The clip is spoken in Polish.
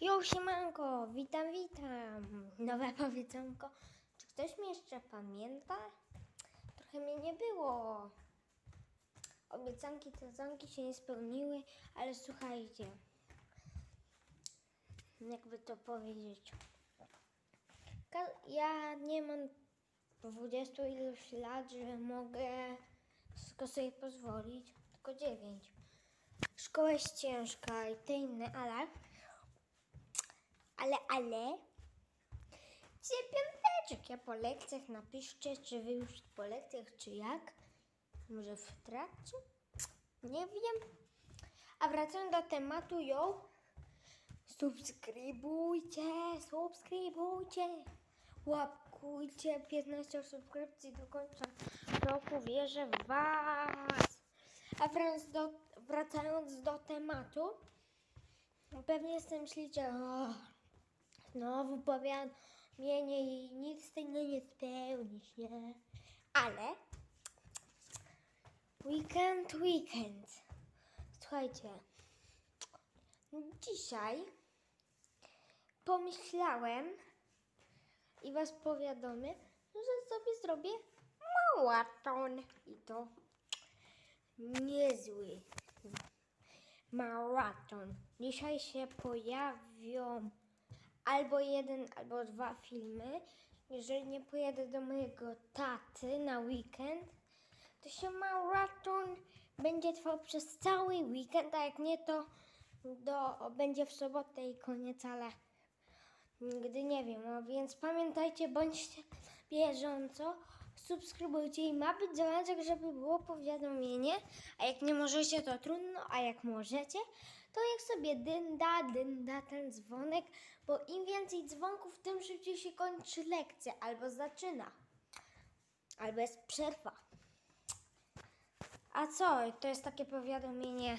Jo, siemanko, witam, witam. Nowe powiedzonko. Czy ktoś mnie jeszcze pamięta? Trochę mnie nie było. Obiecanki, tezanki się nie spełniły, ale słuchajcie. Jakby to powiedzieć. Ja nie mam 20 iluś lat, że mogę wszystko sobie pozwolić. Tylko 9. Szkoła jest ciężka i te inne, ale ale, ale. Dzisiaj piąteczek. Ja po lekcjach napiszcie, czy wy już po lekcjach, czy jak. Może w trakcie? Nie wiem. A wracając do tematu, jo. Subskrybujcie, subskrybujcie. Łapkujcie 15 subskrypcji do końca roku. Wierzę w Was. A wracając do, wracając do tematu, pewnie sobie myślicie, o, Znowu powiadomienie i nic z tego nie spełnisz, nie? Ale weekend, weekend. Słuchajcie, dzisiaj pomyślałem i was powiadomię, że sobie zrobię maraton. I to niezły maraton. Dzisiaj się pojawią albo jeden, albo dwa filmy. Jeżeli nie pojadę do mojego taty na weekend, to się maraton będzie trwał przez cały weekend, a jak nie, to do, będzie w sobotę i koniec, ale nigdy nie wiem. A więc pamiętajcie, bądźcie bieżąco, subskrybujcie i ma być dzwoneczek, żeby było powiadomienie. A jak nie możecie, to trudno, a jak możecie, to jak sobie dynda, dynda ten dzwonek, bo im więcej dzwonków, tym szybciej się kończy lekcja, albo zaczyna, albo jest przerwa. A co, to jest takie powiadomienie